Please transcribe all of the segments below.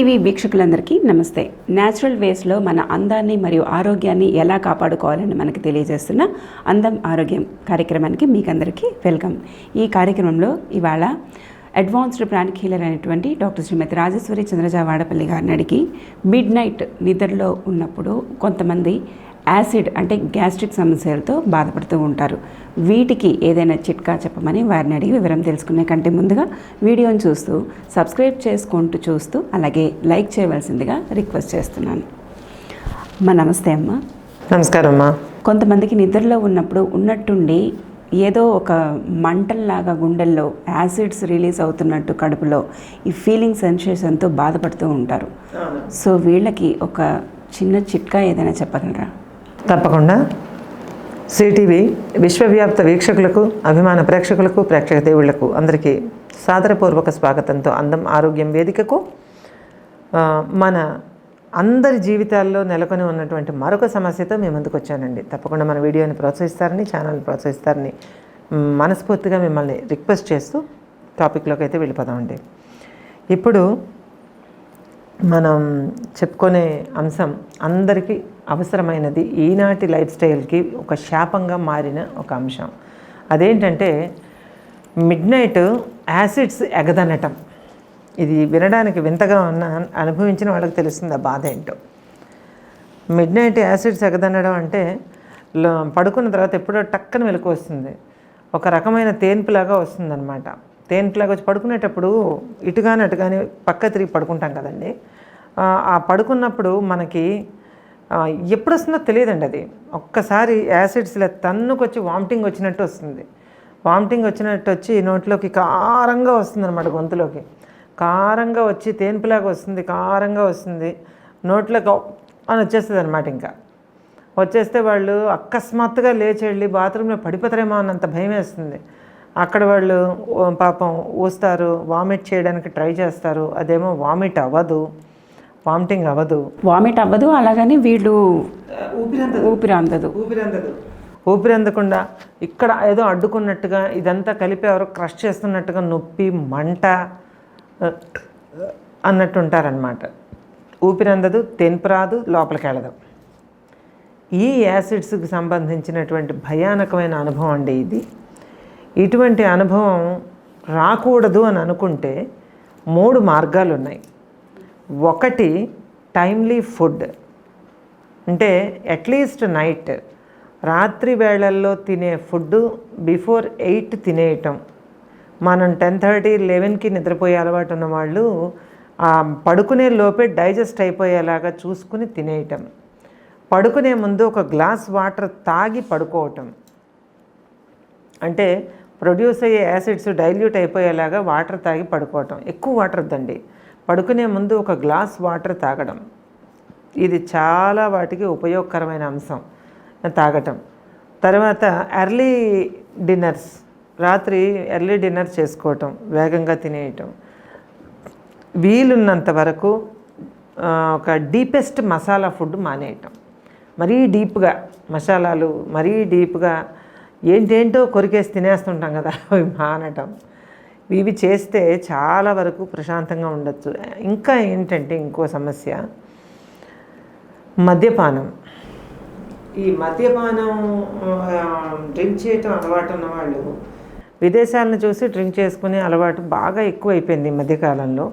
CTV వీక్షకులందరికీ నమస్తే. Natural వేస్లో మన అందాన్ని మరియు ఆరోగ్యాన్ని ఎలా కాపాడుకోవాలని మనకు తెలియజేస్తున్న అందం ఆరోగ్యం కార్యక్రమానికి మీకందరికీ వెల్కమ్. ఈ కార్యక్రమంలో ఇవాళ అడ్వాన్స్డ్ ప్రాణిక్ హీలర్ అయినటువంటి డాక్టర్ శ్రీమతి రాజేశ్వరి చంద్రజా వాడపల్లి గారిని అడిగి మిడ్ నైట్ నిద్రలో ఉన్నప్పుడు కొంతమంది యాసిడ్ అంటే గ్యాస్ట్రిక్ సమస్యలతో బాధపడుతూ ఉంటారు. వీటికి ఏదైనా చిట్కా చెప్పమని వారిని అడిగి వివరం తెలుసుకునే కంటే ముందుగా వీడియోని చూస్తూ సబ్స్క్రైబ్ చేసుకుంటూ చూస్తూ అలాగే లైక్ చేయవలసిందిగా రిక్వెస్ట్ చేస్తున్నాను. అమ్మ నమస్తే అమ్మ. నమస్కారం అమ్మా కొంతమందికి నిద్రలో ఉన్నప్పుడు ఉన్నట్టుండి ఏదో ఒక మంటల్లాగా గుండెల్లో యాసిడ్స్ రిలీజ్ అవుతున్నట్టు కడుపులో ఈ ఫీలింగ్ సెన్సేషన్తో బాధపడుతూ ఉంటారు. సో వీళ్ళకి ఒక చిన్న చిట్కా ఏదైనా చెప్పగలరా? తప్పకుండా. సిటీవీ విశ్వవ్యాప్త వీక్షకులకు అభిమాన ప్రేక్షకులకు ప్రేక్షక దేవుళ్ళకు అందరికీ సాదరపూర్వక స్వాగతంతో అందం ఆరోగ్యం వేదికకు మన అందరి జీవితాల్లో నెలకొని ఉన్నటువంటి మరొక సమస్యతో మేము ముందుకు వచ్చానండి. తప్పకుండా మన వీడియోని ప్రోత్సహిస్తారని ఛానల్ని ప్రోత్సహిస్తారని మనస్ఫూర్తిగా మిమ్మల్ని రిక్వెస్ట్ చేస్తూ టాపిక్లోకి అయితే వెళ్ళిపోదామండి. ఇప్పుడు మనం చెప్పుకునే అంశం అందరికీ అవసరమైనది. ఈనాటి లైఫ్ స్టైల్కి ఒక శాపంగా మారిన ఒక అంశం. అదేంటంటే మిడ్ నైట్ యాసిడ్స్ ఎగదనటం. ఇది వినడానికి వింతగా ఉన్న అనుభవించిన వాళ్ళకి తెలుస్తుంది ఆ బాధ ఏంటో. మిడ్ నైట్ యాసిడ్స్ ఎగదనడం అంటే పడుకున్న తర్వాత ఎప్పుడో టక్కన వెలుకు వస్తుంది. ఒక రకమైన తేన్పులాగా వస్తుందన్నమాట. తేన్పులాగా వచ్చి పడుకునేటప్పుడు ఇటుగాని అటుగాని పక్క తిరిగి పడుకుంటాం కదండి. ఆ, పడుకున్నప్పుడు మనకి ఎప్పుడు వస్తుందో తెలియదండి అది. ఒక్కసారి యాసిడ్స్ ఇలా తన్నుకొచ్చి వామిటింగ్ వచ్చినట్టు వస్తుంది. వామిటింగ్ వచ్చినట్టు వచ్చి నోట్లోకి కారంగా వస్తుంది అనమాట గొంతులోకి. కారంగా వచ్చి తేన్పులాగా వస్తుంది కారంగా వస్తుంది. నోట్లోకి అని వచ్చేస్తుంది అనమాట ఇంకా. వచ్చేస్తే వాళ్ళు అకస్మాత్తుగా లేచి వెళ్ళి బాత్రూంలో పడిపోతారేమో అన్నంత భయం వేస్తుంది. అక్కడ వాళ్ళు పాపం ఊస్తారు వామిట్ చేయడానికి ట్రై చేస్తారు అదేమో వామిట్ అవ్వదు. వామిటింగ్ అవ్వదు. వామిట్ అవ్వదు అలాగని వీళ్ళు ఊపిరి అందదు ఊపిరందదు. ఊపిరందకుండా ఇక్కడ ఏదో అడ్డుకున్నట్టుగా ఇదంతా కలిపి ఎవరో క్రష్ చేస్తున్నట్టుగా నొప్పి మంట అన్నట్టు ఉంటారనమాట ఊపిరందదు తెంపు రాదు లోపలికి వెళ్ళదు. ఈ యాసిడ్స్కి సంబంధించినటువంటి భయానకమైన అనుభవం అండి ఇది. ఇటువంటి అనుభవం రాకూడదు అని అనుకుంటే మూడు మార్గాలు ఉన్నాయి ఒకటి టైమ్లీ ఫుడ్ అంటే అట్లీస్ట్ నైట్ రాత్రి వేళల్లో తినే ఫుడ్ బిఫోర్ ఎయిట్ తినేయటం. మనం టెన్ థర్టీ లెవెన్కి నిద్రపోయే అలవాటు ఉన్న వాళ్ళు పడుకునే లోపే డైజెస్ట్ అయిపోయేలాగా చూసుకుని తినేయటం. పడుకునే ముందు ఒక గ్లాస్ వాటర్ తాగి పడుకోవటం. అంటే ప్రొడ్యూస్ అయ్యే యాసిడ్స్ డైల్యూట్ అయిపోయేలాగా వాటర్ తాగి పడుకోవటం. ఎక్కువ వాటర్ వద్దండి. పడుకునే ముందు ఒక గ్లాస్ వాటర్ తాగడం. ఇది చాలా వాటికి ఉపయోగకరమైన అంశం తాగటం. తర్వాత ఎర్లీ డిన్నర్స్ రాత్రి ఎర్లీ డిన్నర్ చేసుకోవటం వేగంగా తినేయటం. వీలున్నంత వరకు ఒక డీపెస్ట్ మసాలా ఫుడ్ మానేయటం. మరీ డీప్గా మసాలాలు మరీ డీప్గా ఏంటేంటో కొరికేసి తినేస్తుంటాం కదా అవి మానటం. ఇవి చేస్తే చాలా వరకు ప్రశాంతంగా ఉండొచ్చు. ఇంకా ఏంటంటే ఇంకో సమస్య. మద్యపానం. ఈ మద్యపానం డ్రింక్ చేయటం అలవాటు ఉన్న వాళ్ళు విదేశాలను చూసి డ్రింక్ చేసుకునే అలవాటు బాగా ఎక్కువైపోయింది ఈ మధ్యకాలంలో.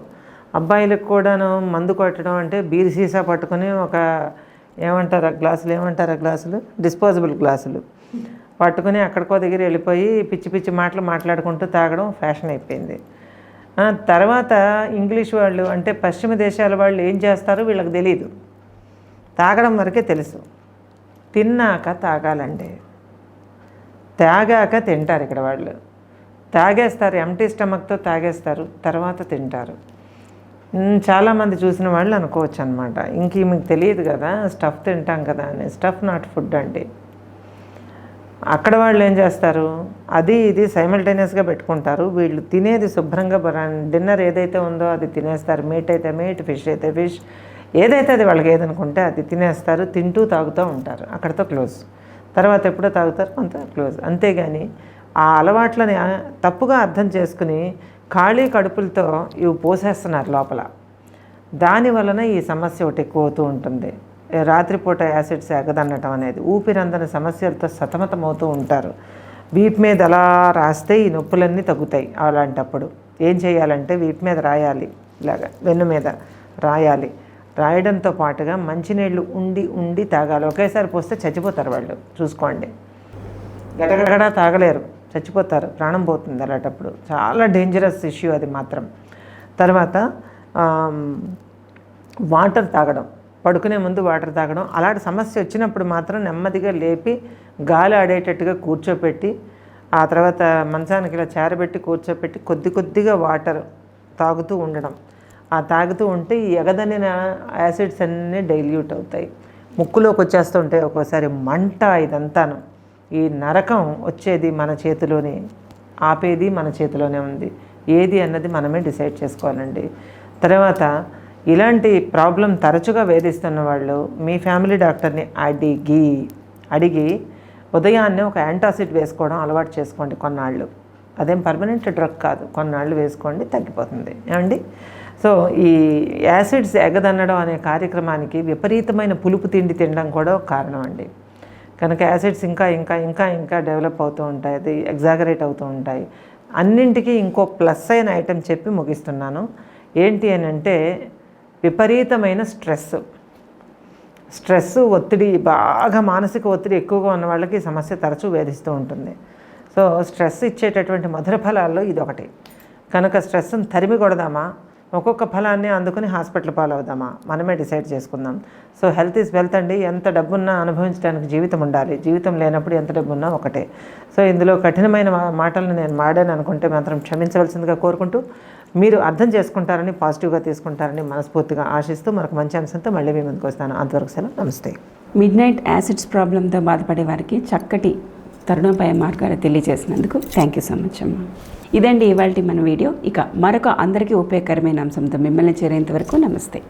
అబ్బాయిలకు కూడాను మందు కొట్టడం అంటే బీర్ సీసా పట్టుకొని ఒక ఏమంటారు ఆ గ్లాసులు ఏమంటారు ఆ గ్లాసులు? డిస్పోజబుల్ గ్లాసులు. పట్టుకుని అక్కడికో దగ్గర వెళ్ళిపోయి పిచ్చి పిచ్చి మాటలు మాట్లాడుకుంటూ తాగడం ఫ్యాషన్ అయిపోయింది. తర్వాత ఇంగ్లీష్ వాళ్ళు అంటే పశ్చిమ దేశాల వాళ్ళు ఏం చేస్తారో వీళ్ళకి తెలియదు తాగడం వరకే తెలుసు. తిన్నాక తాగాలండి. తాగాక తింటారు ఇక్కడ వాళ్ళు. తాగేస్తారు ఎంటీ స్టమక్తో తాగేస్తారు తర్వాత తింటారు. చాలామంది చూసిన వాళ్ళు అనుకోవచ్చు అనమాట ఇంక మీకు తెలియదు కదా స్టఫ్ తింటాం కదా అని. స్టఫ్ నాట్ ఫుడ్ అండి. అక్కడ వాళ్ళు ఏం చేస్తారు? అది ఇది సైమల్టేనియస్గా పెట్టుకుంటారు. వీళ్ళు తినేది శుభ్రంగా డిన్నర్ ఏదైతే ఉందో అది తినేస్తారు. మీట్ అయితే మీట్ ఫిష్ అయితే ఫిష్. ఏదైతే అది వాళ్ళకి ఏదనుకుంటే అది తినేస్తారు. తింటూ తాగుతూ ఉంటారు. అక్కడితో క్లోజ్. తర్వాత ఎప్పుడో తాగుతారు కొంత క్లోజ్. అంతేగాని ఆ అలవాట్లని తప్పుగా అర్థం చేసుకుని ఖాళీ కడుపులతో ఇవి పోసేస్తున్నారు లోపల. దాని వలన ఈ సమస్య ఒకటి ఎక్కువ అవుతూ ఉంటుంది. రాత్రిపూట యాసిడ్స్ ఎగదన్నటం అనేది ఊపిరందని సమస్యలతో సతమతమవుతూ ఉంటారు. వీపు మీద అలా రాస్తే ఈ నొప్పులన్నీ తగ్గుతాయి అలాంటప్పుడు. ఏం చేయాలంటే వీపు మీద రాయాలి ఇలాగా వెన్ను మీద రాయాలి. రాయడంతో పాటుగా మంచినీళ్ళు ఉండి ఉండి తాగాలి. ఒకేసారి పోస్తే చచ్చిపోతారు వాళ్ళు. చూసుకోండి. గడగడగడా తాగలేరు. చచ్చిపోతారు. ప్రాణం పోతుంది అలాంటప్పుడు. చాలా డేంజరస్ ఇష్యూ అది మాత్రం. తర్వాత వాటర్ తాగడం. పడుకునే ముందు వాటర్ తాగడం. అలాంటి సమస్య వచ్చినప్పుడు మాత్రం నెమ్మదిగా లేపి గాలి ఆడేటట్టుగా కూర్చోపెట్టి ఆ తర్వాత మంచానికి ఇలా చేరబెట్టి కూర్చోపెట్టి కొద్ది కొద్దిగా వాటర్ తాగుతూ ఉండడం. ఆ తాగుతూ ఉంటే ఈ ఎగదనిన యాసిడ్స్ అన్నీ డైల్యూట్ అవుతాయి. ముక్కులోకి వచ్చేస్తూ ఒక్కోసారి మంట ఇదంతాను. ఈ నరకం వచ్చేది మన చేతిలోనే ఆపేది మన చేతిలోనే ఉంది. ఏది అన్నది మనమే డిసైడ్ చేసుకోవాలండి. తర్వాత ఇలాంటి ప్రాబ్లం తరచుగా వేధిస్తున్న వాళ్ళు మీ ఫ్యామిలీ డాక్టర్ని అడిగి అడిగి ఉదయాన్నే ఒక యాంటాసిడ్ వేసుకోవడం అలవాటు చేసుకోండి కొన్నాళ్ళు. అదేం పర్మనెంట్ డ్రగ్ కాదు. కొన్నాళ్ళు వేసుకోండి తగ్గిపోతుంది. ఏమండి? సో ఈ యాసిడ్స్ ఎగదన్నడం అనే కార్యక్రమానికి విపరీతమైన పులుపు తిండి తినడం కూడా ఒక కారణం అండి. కనుక యాసిడ్స్ ఇంకా ఇంకా ఇంకా ఇంకా డెవలప్ అవుతూ ఉంటాయి. అది ఎగ్జాగరేట్ అవుతూ ఉంటాయి. అన్నింటికీ ఇంకో ప్లస్ అయిన ఐటెం చెప్పి ముగిస్తున్నాను. ఏంటి అని అంటే విపరీతమైన స్ట్రెస్. స్ట్రెస్ ఒత్తిడి బాగా మానసిక ఒత్తిడి ఎక్కువగా ఉన్న వాళ్ళకి సమస్య తరచూ వేధిస్తూ ఉంటుంది. సో స్ట్రెస్ ఇచ్చేటటువంటి మధుర ఫలాల్లో ఇది ఒకటి కనుక స్ట్రెస్ని తరిమి కొడదామా ఒక్కొక్క ఫలాన్ని అందుకుని హాస్పిటల్ పాలవుదామా? మనమే డిసైడ్ చేసుకుందాం. సో హెల్త్ ఈజ్ వెల్త్ అండి. ఎంత డబ్బున్నా అనుభవించడానికి జీవితం ఉండాలి. జీవితం లేనప్పుడు ఎంత డబ్బున్నా ఒకటే. సో ఇందులో కఠినమైన మాటలను నేను మాడాను అనుకుంటే మాత్రం క్షమించవలసిందిగా కోరుకుంటూ మీరు అర్థం చేసుకుంటారని పాజిటివ్గా తీసుకుంటారని మనస్ఫూర్తిగా ఆశిస్తూ మరొక మంచి అంశంతో మళ్ళీ మీ ముందుకు వస్తాను. అంతవరకు సెలవు. నమస్తే. మిడ్ నైట్ యాసిడ్స్ ప్రాబ్లంతో బాధపడే వారికి చక్కటి తరుణోపాయ మార్గాలు తెలియజేసినందుకు థ్యాంక్ యూ సో మచ్ అమ్మా. ఇదండి ఇవాళ మన వీడియో. ఇక మరొక అందరికీ ఉపయోగకరమైన అంశంతో మిమ్మల్ని చేరేంత వరకు నమస్తే.